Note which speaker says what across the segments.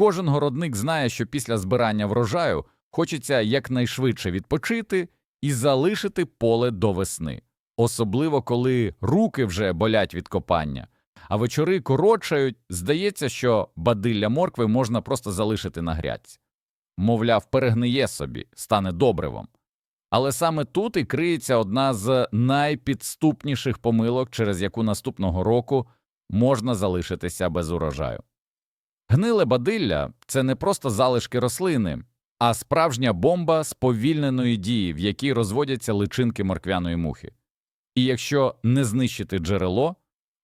Speaker 1: Кожен городник знає, що після збирання врожаю хочеться якнайшвидше відпочити і залишити поле до весни, особливо коли руки вже болять від копання, а вечори коротшають, здається, що бадилля моркви можна просто залишити на грядці. Мовляв, перегниє собі, стане добривом. Але саме тут і криється одна з найпідступніших помилок, через яку наступного року можна залишитися без урожаю. Гниле бадилля це не просто залишки рослини, а справжня бомба сповільненої дії, в якій розводяться личинки морквяної мухи. І якщо не знищити джерело,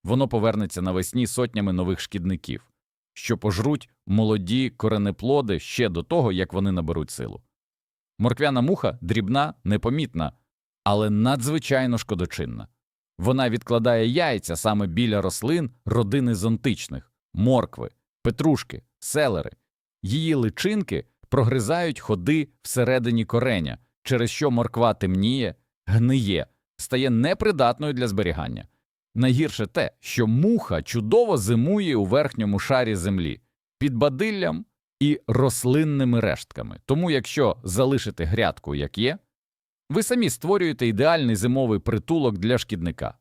Speaker 1: воно повернеться навесні сотнями нових шкідників, що пожруть молоді коренеплоди ще до того, як вони наберуть силу. Морквяна муха дрібна, непомітна, але надзвичайно шкодочинна. Вона відкладає яйця саме біля рослин родини зонтичних моркви, петрушки, селери. Її личинки прогризають ходи всередині кореня, через що морква темніє, гниє, стає непридатною для зберігання. Найгірше те, що муха чудово зимує у верхньому шарі землі під бадиллям і рослинними рештками. Тому, якщо залишити грядку як є, ви самі створюєте ідеальний зимовий притулок для шкідника.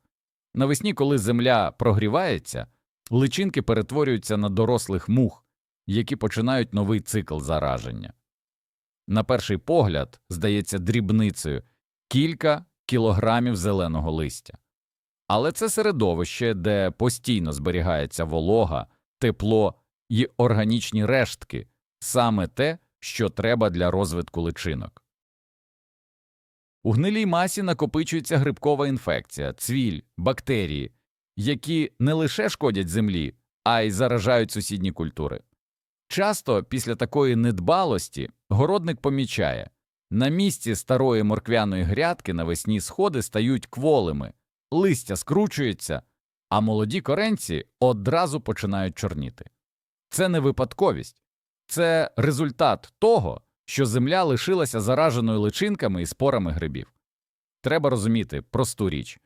Speaker 1: Навесні, коли земля прогрівається, личинки перетворюються на дорослих мух, які починають новий цикл зараження. На перший погляд, здається дрібницею кілька кілограмів зеленого листя. Але це середовище, де постійно зберігається волога, тепло і органічні рештки, саме те, що треба для розвитку личинок. У гнилій масі накопичується грибкова інфекція, цвіль, бактерії, які не лише шкодять землі, а й заражають сусідні культури. Часто після такої недбалості городник помічає на місці старої морквяної грядки навесні сходи стають кволими, листя скручується, а молоді коренці одразу починають чорніти. Це не випадковість, це результат того, що земля лишилася зараженою личинками і спорами грибів. Треба розуміти просту річ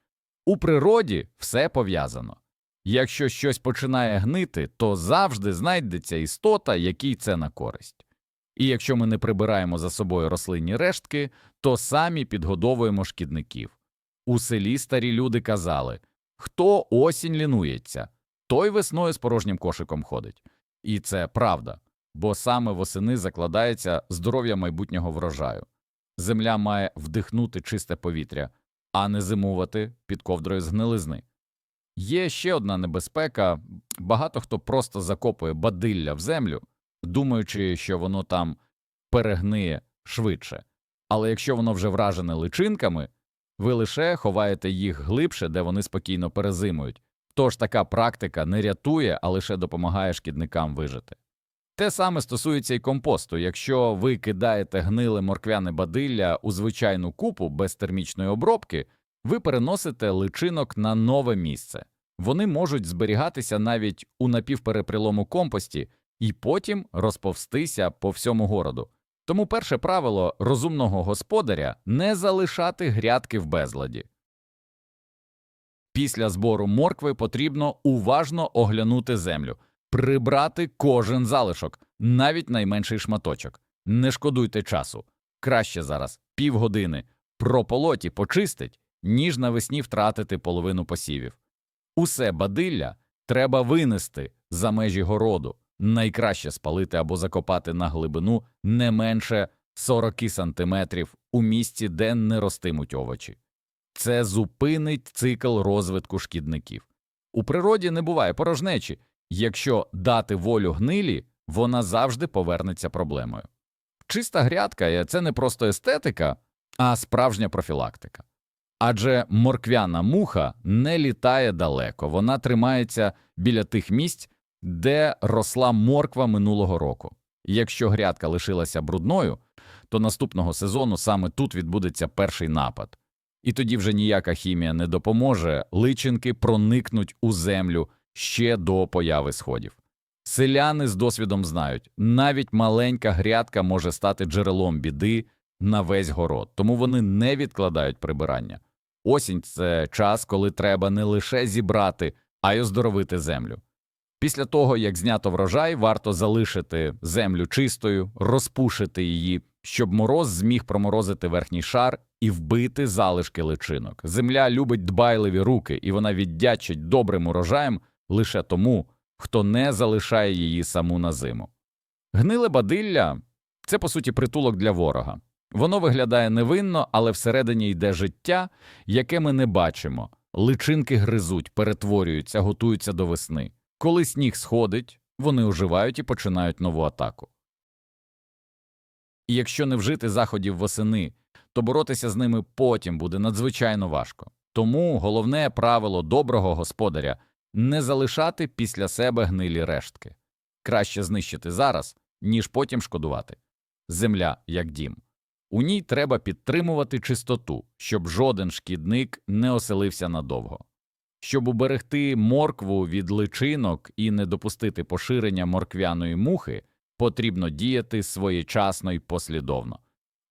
Speaker 1: у природі все пов'язано. Якщо щось починає гнити, то завжди знайдеться істота, якій це на користь. І якщо ми не прибираємо за собою рослинні рештки, то самі підгодовуємо шкідників. У селі старі люди казали хто осінь лінується, той весною з порожнім кошиком ходить. І це правда, бо саме восени закладається здоров'я майбутнього врожаю. Земля має вдихнути чисте повітря, а не зимувати під ковдрою згнилизни. Є ще одна небезпека багато хто просто закопує бадилля в землю, думаючи, що воно там перегниє швидше. Але якщо воно вже вражене личинками, ви лише ховаєте їх глибше, де вони спокійно перезимують. Тож така практика не рятує, а лише допомагає шкідникам вижити. Те саме стосується і компосту. Якщо ви кидаєте гниле морквяне бадилля у звичайну купу без термічної обробки, ви переносите личинок на нове місце. Вони можуть зберігатися навіть у напівперепрілому компості і потім розповстися по всьому городу. Тому перше правило розумного господаря не залишати грядки в безладі. Після збору моркви потрібно уважно оглянути землю, прибрати кожен залишок, навіть найменший шматочок. Не шкодуйте часу. Краще зараз півгодини прополоті почистить, ніж навесні втратити половину посівів. Усе бадилля треба винести за межі городу, найкраще спалити або закопати на глибину не менше 40 сантиметрів у місці, де не ростимуть овочі. Це зупинить цикл розвитку шкідників. У природі не буває порожнечі. Якщо дати волю гнилі, вона завжди повернеться проблемою. Чиста грядка це не просто естетика, а справжня профілактика. Адже морквяна муха не літає далеко, вона тримається біля тих місць, де росла морква минулого року. Якщо грядка лишилася брудною, то наступного сезону саме тут відбудеться перший напад. І тоді вже ніяка хімія не допоможе, личинки проникнуть у землю ще до появи сходів. Селяни з досвідом знають, навіть маленька грядка може стати джерелом біди на весь город, тому вони не відкладають прибирання. Осінь це час, коли треба не лише зібрати, а й оздоровити землю. Після того, як знято врожай, варто залишити землю чистою, розпушити її, щоб мороз зміг проморозити верхній шар і вбити залишки личинок. Земля любить дбайливі руки, і вона віддячить добрим урожаєм лише тому, хто не залишає її саму на зиму. Гниле бадилля це, по суті, притулок для ворога. Воно виглядає невинно, але всередині йде життя, яке ми не бачимо. Личинки гризуть, перетворюються, готуються до весни. Коли сніг сходить, вони оживають і починають нову атаку. І якщо не вжити заходів восени, то боротися з ними потім буде надзвичайно важко. Тому головне правило доброго господаря не залишати після себе гнилі рештки. Краще знищити зараз, ніж потім шкодувати. Земля як дім. У ній треба підтримувати чистоту, щоб жоден шкідник не оселився надовго. Щоб уберегти моркву від личинок і не допустити поширення морквяної мухи, потрібно діяти своєчасно і послідовно.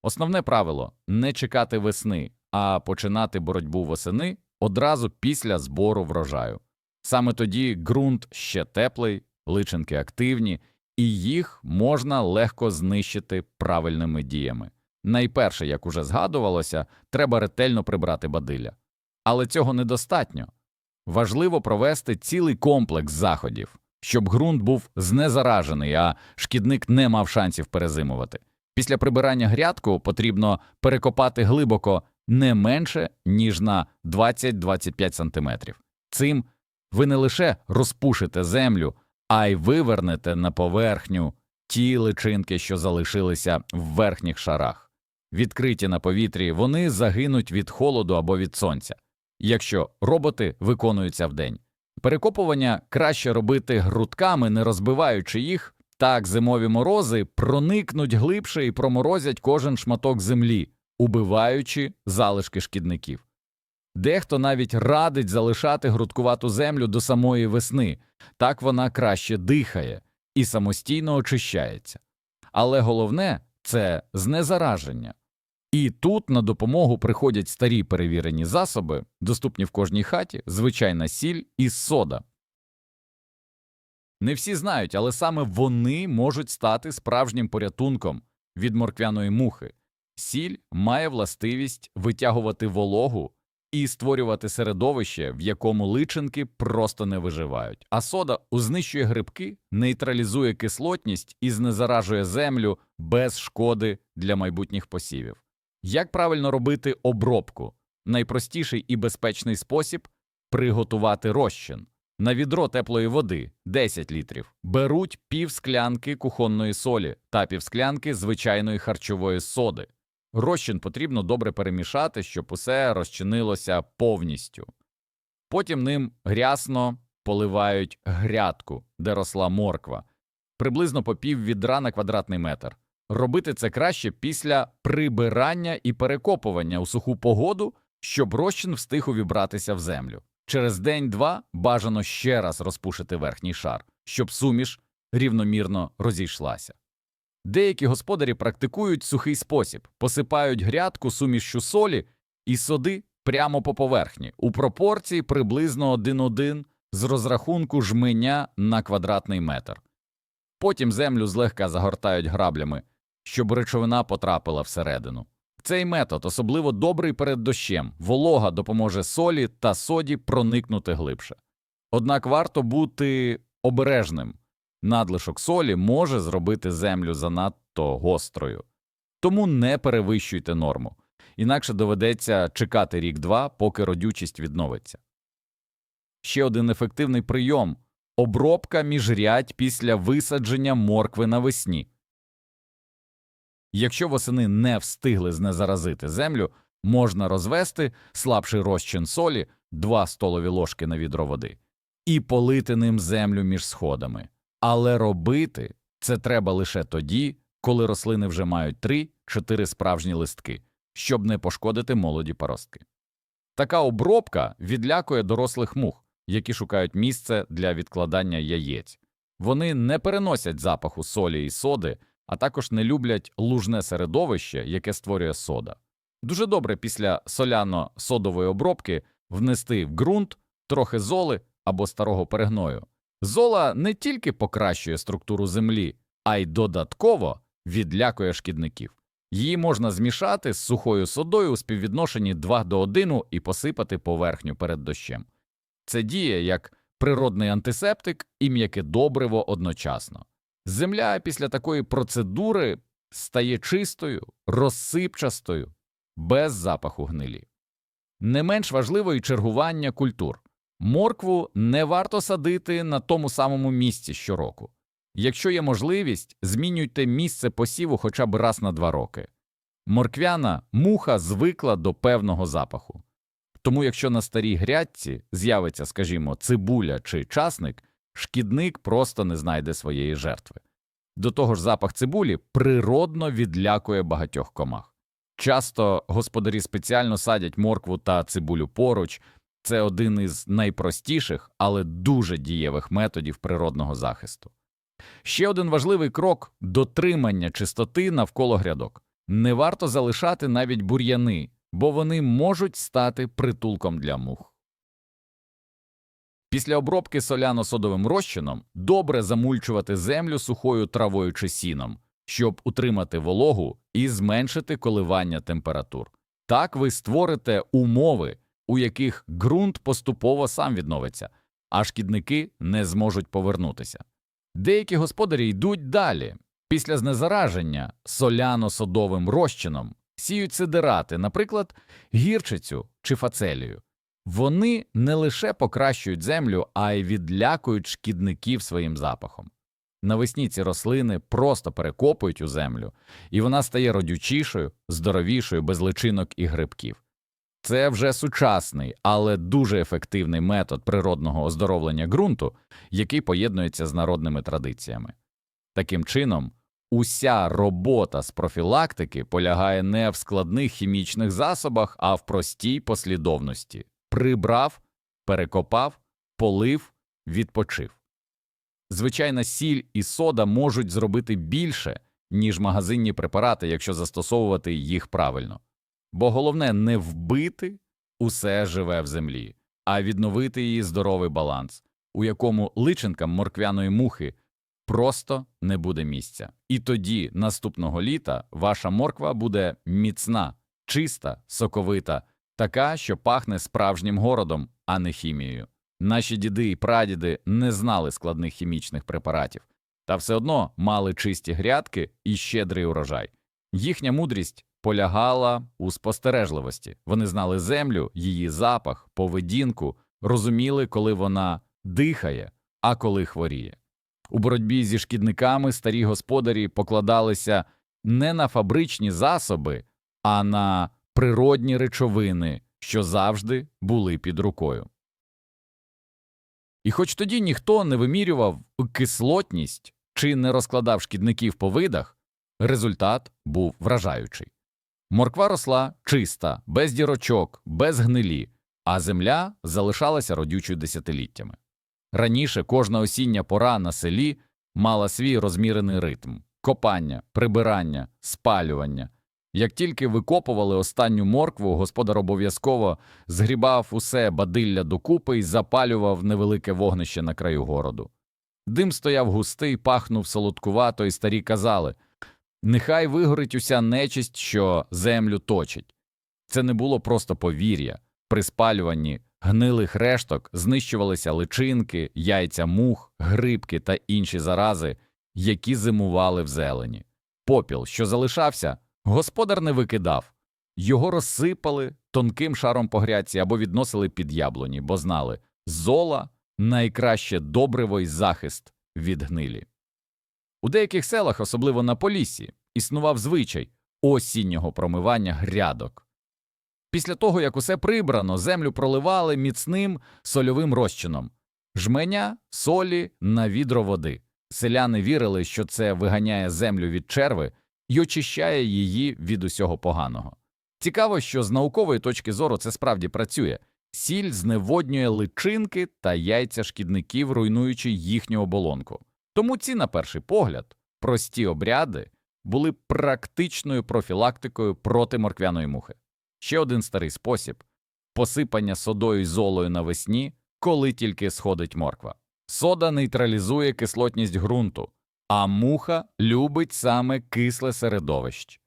Speaker 1: Основне правило не чекати весни, а починати боротьбу восени одразу після збору врожаю. Саме тоді ґрунт ще теплий, личинки активні, і їх можна легко знищити правильними діями. Найперше, як уже згадувалося, треба ретельно прибрати бадилля. Але цього недостатньо. Важливо провести цілий комплекс заходів, щоб ґрунт був знезаражений, а шкідник не мав шансів перезимувати. Після прибирання грядку потрібно перекопати глибоко не менше, ніж на 20-25 см. Цим ви не лише розпушите землю, а й вивернете на поверхню ті личинки, що залишилися в верхніх шарах. Відкриті на повітрі, вони загинуть від холоду або від сонця, якщо роботи виконуються вдень. Перекопування краще робити грудками, не розбиваючи їх, так зимові морози проникнуть глибше і проморозять кожен шматок землі, убиваючи залишки шкідників. Дехто навіть радить залишати грудкувату землю до самої весни, так вона краще дихає і самостійно очищається. Але головне це знезараження. І тут на допомогу приходять старі перевірені засоби, доступні в кожній хаті, звичайна сіль і сода. Не всі знають, але саме вони можуть стати справжнім порятунком від морквяної мухи. Сіль має властивість витягувати вологу і створювати середовище, в якому личинки просто не виживають. А сода узнищує грибки, нейтралізує кислотність і знезаражує землю без шкоди для майбутніх посівів. Як правильно робити обробку? Найпростіший і безпечний спосіб приготувати розчин. На відро теплої води 10 літрів беруть пів склянки кухонної солі та півсклянки звичайної харчової соди. Розчин потрібно добре перемішати, щоб усе розчинилося повністю. Потім ним грясно поливають грядку, де росла морква, приблизно по пів відра на квадратний метр. Робити це краще після прибирання і перекопування у суху погоду, щоб розчин встиг увібратися в землю. Через день-два бажано ще раз розпушити верхній шар, щоб суміш рівномірно розійшлася. Деякі господарі практикують сухий спосіб, посипають грядку сумішшю солі і соди прямо по поверхні у пропорції приблизно 1-1 з розрахунку жменя на квадратний метр. Потім землю злегка загортають граблями, щоб речовина потрапила всередину. Цей метод особливо добрий перед дощем, волога допоможе солі та соді проникнути глибше. Однак варто бути обережним надлишок солі може зробити землю занадто гострою, тому не перевищуйте норму, інакше доведеться чекати рік-два, поки родючість відновиться. Ще один ефективний прийом обробка міжрядь після висадження моркви навесні. Якщо восени не встигли знезаразити землю, можна розвести слабший розчин солі 2 столові ложки на відро води і полити ним землю між сходами. Але робити це треба лише тоді, коли рослини вже мають 3-4 справжні листки, щоб не пошкодити молоді паростки. Така обробка відлякує дорослих мух, які шукають місце для відкладання яєць. Вони не переносять запаху солі і соди, а також не люблять лужне середовище, яке створює сода. Дуже добре після соляно-содової обробки внести в ґрунт трохи золи або старого перегною. Зола не тільки покращує структуру землі, а й додатково відлякує шкідників. Її можна змішати з сухою содою у співвідношенні 2 до 1 і посипати поверхню перед дощем. Це діє як природний антисептик і м'яке добриво одночасно. Земля після такої процедури стає чистою, розсипчастою, без запаху гнилі. Не менш важливо і чергування культур. Моркву не варто садити на тому самому місці щороку. Якщо є можливість, змінюйте місце посіву хоча б раз на два роки. Морквяна муха звикла до певного запаху. Тому якщо на старій грядці з'явиться, скажімо, цибуля чи часник, шкідник просто не знайде своєї жертви. До того ж, запах цибулі природно відлякує багатьох комах. Часто господарі спеціально садять моркву та цибулю поруч. Це один із найпростіших, але дуже дієвих методів природного захисту. Ще один важливий крок дотримання чистоти навколо грядок. Не варто залишати навіть бур'яни, бо вони можуть стати притулком для мух. Після обробки соляно-содовим розчином добре замульчувати землю сухою травою чи сіном, щоб утримати вологу і зменшити коливання температур. Так ви створите умови, у яких ґрунт поступово сам відновиться, а шкідники не зможуть повернутися. Деякі господарі йдуть далі. Після знезараження соляно-содовим розчином сіють сидирати, наприклад, гірчицю чи фацелію. Вони не лише покращують землю, а й відлякують шкідників своїм запахом. Навесні ці рослини просто перекопують у землю, і вона стає родючішою, здоровішою, без личинок і грибків. Це вже сучасний, але дуже ефективний метод природного оздоровлення ґрунту, який поєднується з народними традиціями. Таким чином, уся робота з профілактики полягає не в складних хімічних засобах, а в простій послідовності прибрав, перекопав, полив, відпочив. Звичайна сіль і сода можуть зробити більше, ніж магазинні препарати, якщо застосовувати їх правильно. Бо головне не вбити усе живе в землі, а відновити її здоровий баланс, у якому личинкам морквяної мухи просто не буде місця. І тоді наступного літа ваша морква буде міцна, чиста, соковита, така, що пахне справжнім городом, а не хімією. Наші діди і прадіди не знали складних хімічних препаратів, та все одно мали чисті грядки і щедрий урожай. Їхня мудрість полягала у спостережливості. Вони знали землю, її запах, поведінку, розуміли, коли вона дихає, а коли хворіє. У боротьбі зі шкідниками старі господарі покладалися не на фабричні засоби, а на природні речовини, що завжди були під рукою. І хоч тоді ніхто не вимірював кислотність чи не розкладав шкідників по видах, результат був вражаючий. Морква росла чиста, без дірочок, без гнилі, а земля залишалася родючою десятиліттями. Раніше кожна осіння пора на селі мала свій розмірений ритм копання, прибирання, спалювання. Як тільки викопували останню моркву, господар обов'язково згрібав усе бадилля докупи і запалював невелике вогнище на краю городу. Дим стояв густий, пахнув солодкувато, і старі казали Нехай вигорить уся нечисть, що землю точить. Це не було просто повір'я. При спалюванні гнилих решток знищувалися личинки, яйця мух, грибки та інші зарази, які зимували в зелені. Попіл, що залишався, господар не викидав, його розсипали тонким шаром по грядці або відносили під яблуні, бо знали зола найкраще добриво й захист від гнилі. У деяких селах, особливо на Поліссі, існував звичай осіннього промивання грядок. Після того, як усе прибрано, землю проливали міцним сольовим розчином, жменя солі на відро води. Селяни вірили, що це виганяє землю від черви і очищає її від усього поганого. Цікаво, що з наукової точки зору це справді працює сіль зневоднює личинки та яйця шкідників, руйнуючи їхню оболонку. Тому ці, на перший погляд, прості обряди були практичною профілактикою проти морквяної мухи. Ще один старий спосіб посипання содою й золою навесні, коли тільки сходить морква. Сода нейтралізує кислотність ґрунту, а муха любить саме кисле середовище.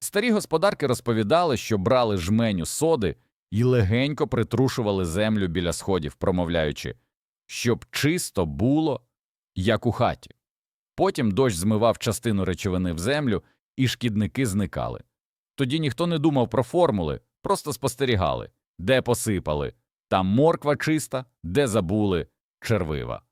Speaker 1: Старі господарки розповідали, що брали жменю соди і легенько притрушували землю біля сходів, промовляючи, щоб чисто було, як у хаті. Потім дощ змивав частину речовини в землю, і шкідники зникали. Тоді ніхто не думав про формули, просто спостерігали, де посипали, там морква чиста, де забули червива.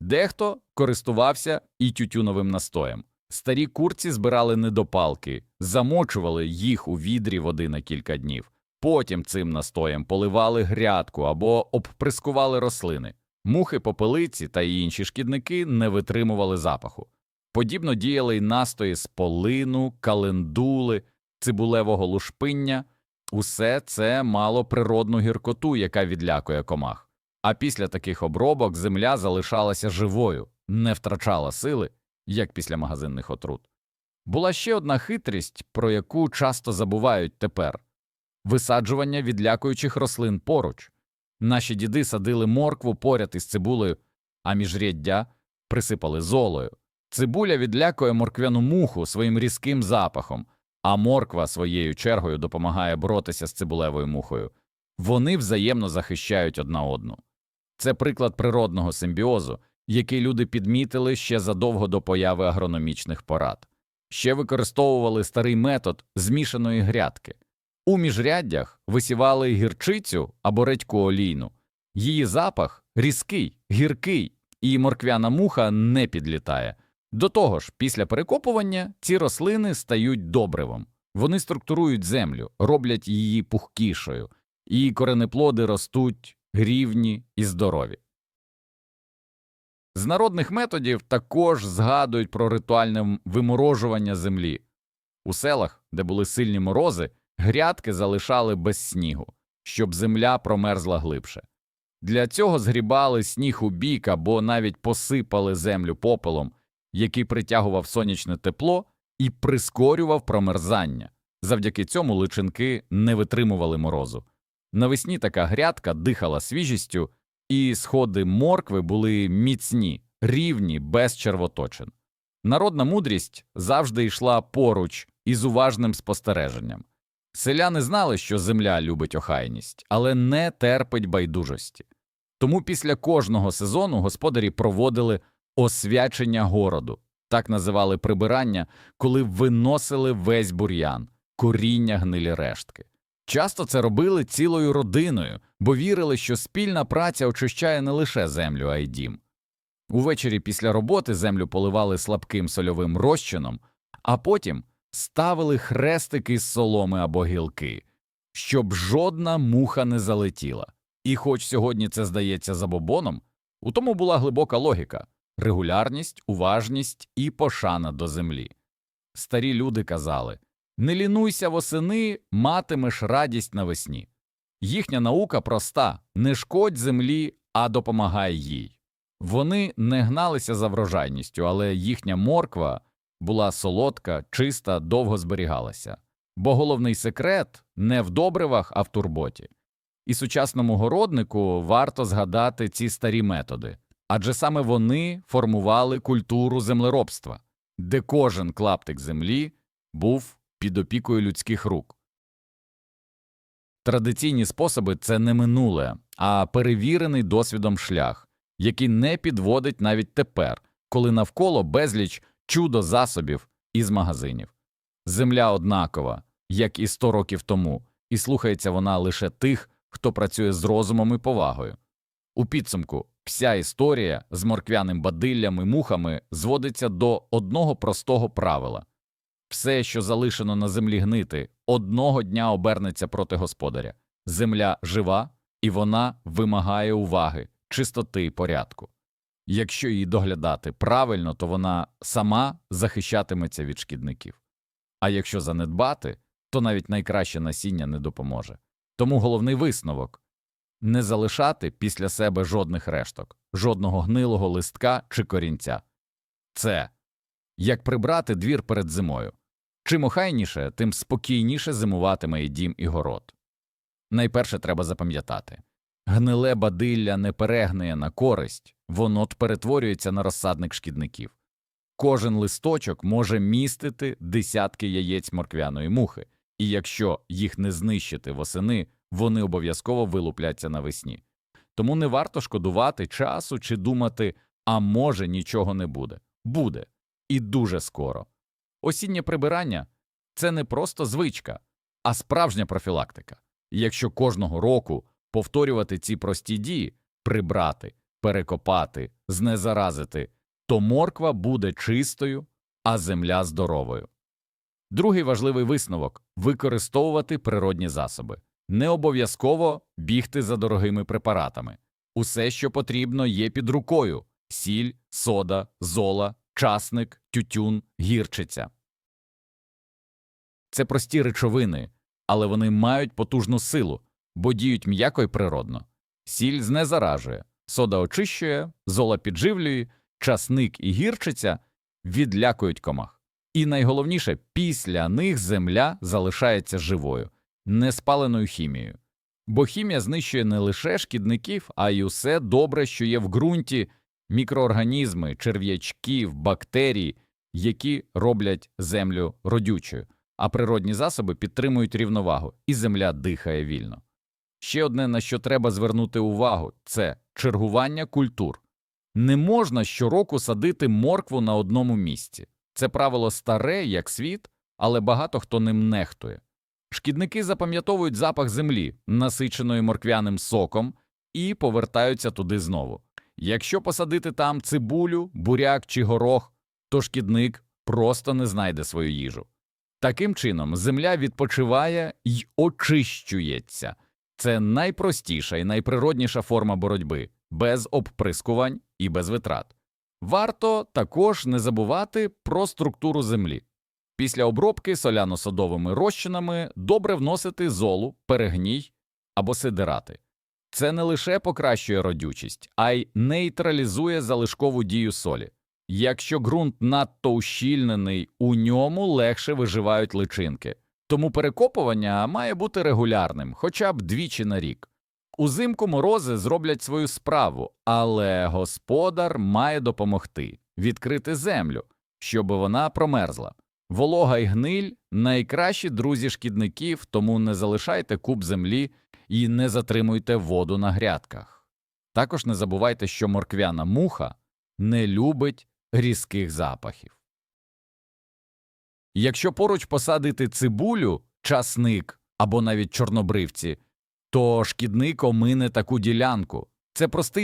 Speaker 1: Дехто користувався і тютюновим настоєм. Старі курці збирали недопалки, замочували їх у відрі води на кілька днів. Потім цим настоєм поливали грядку або обприскували рослини. Мухи, попелиці та інші шкідники не витримували запаху. Подібно діяли й настої з полину, календули, цибулевого лушпиння. Усе це мало природну гіркоту, яка відлякує комах. А після таких обробок земля залишалася живою, не втрачала сили, як після магазинних отрут. Була ще одна хитрість, про яку часто забувають тепер висаджування відлякуючих рослин поруч. Наші діди садили моркву поряд із цибулею, а міжряддя присипали золою. Цибуля відлякує морквяну муху своїм різким запахом, а морква своєю чергою допомагає боротися з цибулевою мухою. Вони взаємно захищають одна одну. Це приклад природного симбіозу, який люди підмітили ще задовго до появи агрономічних порад. Ще використовували старий метод змішаної грядки. У міжряддях висівали гірчицю або редьку олійну. Її запах різкий, гіркий, і морквяна муха не підлітає. До того ж, після перекопування ці рослини стають добривом. Вони структурують землю, роблять її пухкішою, і коренеплоди ростуть грівні і здорові. З народних методів також згадують про ритуальне виморожування землі. У селах, де були сильні морози, грядки залишали без снігу, щоб земля промерзла глибше. Для цього згрібали сніг у бік або навіть посипали землю попелом, який притягував сонячне тепло і прискорював промерзання. Завдяки цьому личинки не витримували морозу. Навесні така грядка дихала свіжістю, і сходи моркви були міцні, рівні, без червоточин. Народна мудрість завжди йшла поруч із уважним спостереженням. Селяни знали, що земля любить охайність, але не терпить байдужості. Тому після кожного сезону господарі проводили освячення городу, так називали прибирання, коли виносили весь бур'ян, коріння гнилі рештки. Часто це робили цілою родиною, бо вірили, що спільна праця очищає не лише землю, а й дім. Увечері після роботи землю поливали слабким сольовим розчином, а потім ставили хрестики з соломи або гілки, щоб жодна муха не залетіла. І хоч сьогодні це здається забобоном, у тому була глибока логіка регулярність, уважність і пошана до землі. Старі люди казали не лінуйся восени, матимеш радість навесні. Їхня наука проста не шкодь землі, а допомагай їй. Вони не гналися за врожайністю, але їхня морква була солодка, чиста, довго зберігалася. Бо головний секрет не в добривах, а в турботі. І сучасному городнику варто згадати ці старі методи, адже саме вони формували культуру землеробства, де кожен клаптик землі був під опікою людських рук. Традиційні способи це не минуле, а перевірений досвідом шлях, який не підводить навіть тепер, коли навколо безліч чудо засобів із магазинів. Земля однакова, як і сто років тому, і слухається вона лише тих, хто працює з розумом і повагою. У підсумку вся історія з морквяним бадиллям і мухами зводиться до одного простого правила все, що залишено на землі гнити, одного дня обернеться проти господаря. Земля жива, і вона вимагає уваги, чистоти і порядку. Якщо її доглядати правильно, то вона сама захищатиметься від шкідників. А якщо занедбати, то навіть найкраще насіння не допоможе. Тому головний висновок не залишати після себе жодних решток, жодного гнилого листка чи корінця. Це як прибрати двір перед зимою. Чим охайніше, тим спокійніше зимуватиме і дім і город. Найперше треба запам'ятати Гниле бадилля не перегниє на користь, воно перетворюється на розсадник шкідників. Кожен листочок може містити десятки яєць морквяної мухи, і якщо їх не знищити восени, вони обов'язково вилупляться навесні. Тому не варто шкодувати часу чи думати, а може нічого не буде. Буде. І дуже скоро. Осіннє прибирання це не просто звичка, а справжня профілактика. Якщо кожного року повторювати ці прості дії прибрати, перекопати, знезаразити, то морква буде чистою, а земля здоровою. Другий важливий висновок використовувати природні засоби. Не обов'язково бігти за дорогими препаратами. Усе, що потрібно, є під рукою сіль, сода, зола, часник, тютюн, гірчиця. Це прості речовини, але вони мають потужну силу, бо діють м'яко й природно. Сіль знезаражує, сода очищує, зола підживлює, часник і гірчиця відлякують комах. І найголовніше, після них земля залишається живою, не спаленою хімією. Бо хімія знищує не лише шкідників, а й усе добре, що є в ґрунті, мікроорганізми, черв'ячків, бактерії, які роблять землю родючою, а природні засоби підтримують рівновагу, і земля дихає вільно. Ще одне, на що треба звернути увагу, це чергування культур. Не можна щороку садити моркву на одному місці. Це правило старе, як світ, але багато хто ним нехтує. Шкідники запам'ятовують запах землі, насиченої морквяним соком, і повертаються туди знову. Якщо посадити там цибулю, буряк чи горох, то шкідник просто не знайде свою їжу. Таким чином, земля відпочиває й очищується. Це найпростіша і найприродніша форма боротьби, без обприскувань і без витрат. Варто також не забувати про структуру землі. Після обробки соляно-содовими розчинами добре вносити золу, перегній або сидирати. Це не лише покращує родючість, а й нейтралізує залишкову дію солі. Якщо ґрунт надто ущільнений, у ньому легше виживають личинки. Тому перекопування має бути регулярним, хоча б двічі на рік. Узимку морози зроблять свою справу, але господар має допомогти відкрити землю, щоб вона промерзла. Волога й гниль найкращі друзі шкідників, тому не залишайте куб землі і не затримуйте воду на грядках. Також не забувайте, що морквяна муха не любить різких запахів. Якщо поруч посадити цибулю, часник або навіть чорнобривці, то шкідник омине таку ділянку. Це простий